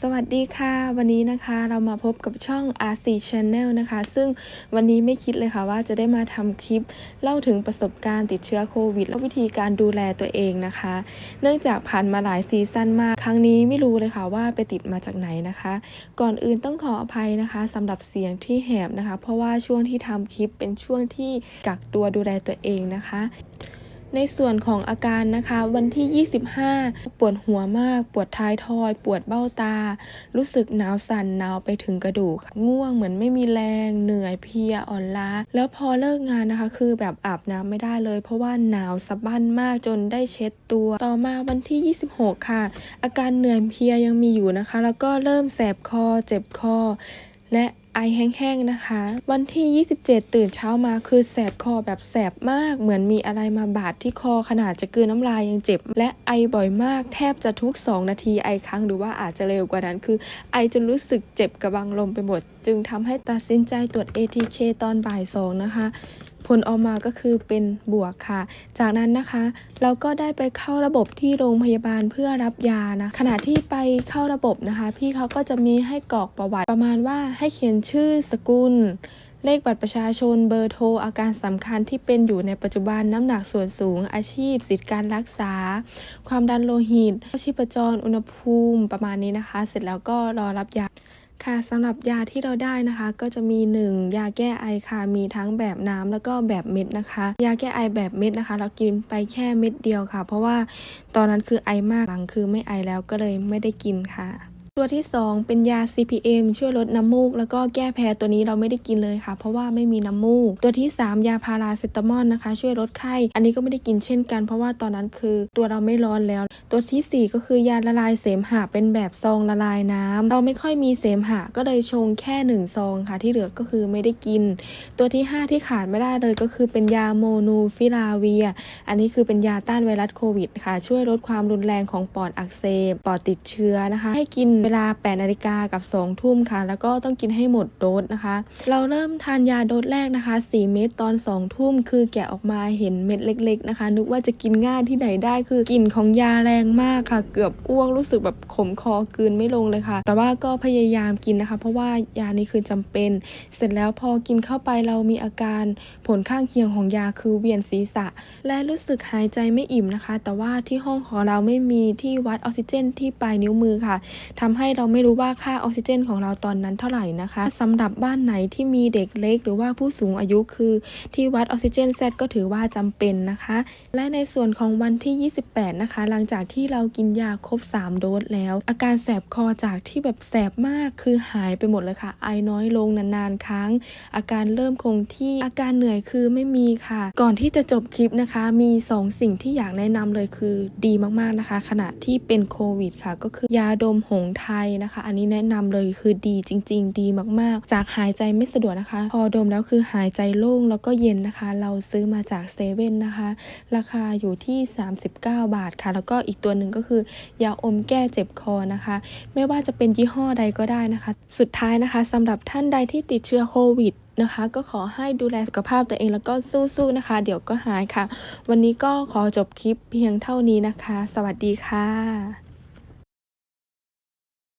สวัสดีค่ะ วันนี้นะคะเรามาพบกับช่อง RC Channel นะคะ ซึ่งวันนี้ไม่คิดเลยค่ะว่าจะได้มาทำคลิป เล่าถึงประสบการณ์ติดเชื้อโควิด และวิธีการดูแลตัวเองนะคะ เนื่องจากผ่านมาหลายซีซั่นมาก ครั้งนี้ไม่รู้เลยค่ะว่าไปติดมาจากไหนนะคะ ก่อนอื่นต้องขออภัยนะคะสำหรับเสียงที่แหบนะคะ เพราะว่าช่วงที่ทำคลิปเป็นช่วงที่กักตัวดูแลตัวเองนะคะ ในส่วนของอาการนะคะ วันที่ 25 ปวดหัวมาก ปวดท้ายทอย ปวดเบ้าตา รู้สึกหนาวสั่นหนาวไปถึงกระดูก ง่วงเหมือนไม่มีแรง เหนื่อยเพลียอ่อนล้า แล้วพอเลิกงานนะคะ คือแบบอาบน้ำไม่ได้เลย เพราะว่าหนาวสะบั้นมากจนได้เช็ดตัว ต่อมาวันที่ 26 ค่ะ อาการเหนื่อยเพลียยังมีอยู่นะคะ แล้วก็เริ่มแสบคอ เจ็บคอ และ ไอแห้งๆนะคะ วันที่ 27 ตื่นเช้ามาคือแสบคอแบบแสบมาก เหมือนมีอะไรมาบาดที่คอขนาดจะกืนน้ำลายยังเจ็บ และไอบ่อยมาก แทบจะทุก 2 นาทีไอครั้งหรือว่าอาจจะเร็วกว่านั้น คือ ไอจนรู้สึกเจ็บกระบังลมไปหมด จึงทำให้ตัดสินใจตรวจ ATK ตอนบ่ายสองนะคะ ผลออกมาก็คือเป็นบวกค่ะ จากนั้นนะคะเราก็ได้ไปเข้าระบบที่โรงพยาบาลเพื่อรับยานะขณะที่ไปเข้าระบบนะคะ พี่เขาก็จะมีให้กรอกประวัติประมาณว่าให้เขียนชื่อสกุลเลขบัตรประชาชนเบอร์โทร อาการสำคัญที่เป็นอยู่ในปัจจุบันน้ำหนักส่วนสูง อาชีพ สิทธิการรักษา ความดันโลหิตชีพจรอุณหภูมิประมาณนี้นะคะ เสร็จแล้วก็รอรับยา ค่ะสำหรับยาที่เราได้นะคะ ก็จะมี 1 ยาแก้ไอค่ะ มีทั้งแบบน้ำแล้วก็แบบเม็ดนะคะ ยาแก้ไอแบบเม็ดนะคะ เรากินไปแค่เม็ดเดียวค่ะ เพราะว่าตอนนั้นคือไอมากหลังคือไม่ไอแล้วก็เลยไม่ได้กินค่ะ ตัวที่ 2 เป็นยา CPM ช่วยลดน้ำมูก แล้วก็แก้แพ้ตัวนี้เราไม่ได้กินเลยค่ะ เพราะว่าไม่มีน้ำมูก ตัวที่ 3 ยาพาราเซตามอลนะคะ ช่วยลดไข้ อันนี้ก็ไม่ได้กินเช่นกัน เพราะว่าตอนนั้นคือตัวเราไม่ร้อนแล้ว ตัวทีสี่4 ก็คือยาละลายเสมหะเป็นแบบซองละลายน้ำเราไม่ค่อยมีเสมหะก็เลยชงแค่ 1 ซองค่ะ ที่เหลือก็คือไม่ได้กิน ตัวที่ 5 ที่ขาดไม่ได้เลยก็คือเป็นยาโมนูฟิลาเวีย อันนี้คือเป็นยาต้านไวรัสโควิดค่ะ ช่วยลดความรุนแรงของปอดอักเสบปอดติดเชื้อนะคะ ให้กินเวลา8นาฬิกากับ 2 ทุ่มค่ะ แล้วก็ต้องกินให้หมดโดสนะคะ เราเริ่มทานยาโดสแรกนะคะ 4 เม็ดตอน 2 ทุ่ม คือแกะออกมาเห็นเม็ดเล็ก ๆ นะคะ นึกว่าจะกินง่ายที่ไหนได้คือกลิ่นของยาแรงมากค่ะ เกือบอ้วกรู้สึกแบบขมคอกืนไม่ลงเลยค่ะ แต่ว่าก็พยายามกินนะคะ เพราะว่ายานี้คือจำเป็น เสร็จแล้วพอกินเข้าไปเรามีอาการผลข้างเคียงของยาคือเวียนศีรษะ และรู้สึกหายใจไม่อิ่มนะคะ แต่ว่าที่ห้องของเราไม่มีที่วัดออกซิเจนที่ปลายนิ้วมือค่ะ ทำให้เราไม่รู้ว่าค่าออกซิเจนของเราตอนนั้นเท่าไหร่นะคะสำหรับบ้านไหนที่มีเด็กเล็ก หรือว่าผู้สูงอายุคือที่วัดออกซิเจนแซดก็ถือว่าจำเป็นนะคะ และในส่วนของวันที่ 28 นะคะ หลังจากที่เรากินยาครบ 3 โดสแล้ว อาการแสบคอจากที่แบบแสบมากคือหายไปหมดเลยค่ะ ไอน้อยลงนานๆครั้ง อาการเริ่มคงที่อาการเหนื่อยคือไม่มีค่ะ ก่อนที่จะจบคลิปนะคะ มี 2 สิ่งที่อยากแนะนำเลยคือดีมากๆนะคะ ขณะที่เป็นโควิดค่ะ ก็คือยาดมหงไทยนะคะ อันนี้แนะนำเลยคือดีจริง ๆ ดีมากๆ จากหายใจไม่สะดวกนะคะ พอดมแล้วคือหายใจโล่งแล้วก็เย็นนะคะ เราซื้อมาจากเซเว่นนะคะ ราคาอยู่ที่ 39 บาทค่ะ แล้วก็อีกตัวหนึ่งก็คือยาอมแก้เจ็บคอนะคะ ไม่ว่าจะเป็นยี่ห้อใดก็ได้นะคะ สุดท้ายนะคะสำหรับท่านใดที่ติดเชื้อโควิดนะคะก็ขอให้ดูแลสุขภาพตัวเองแล้วก็สู้ๆนะคะ เดี๋ยวก็หายค่ะ วันนี้ก็ขอจบคลิปเพียงเท่านี้นะคะ สวัสดีค่ะ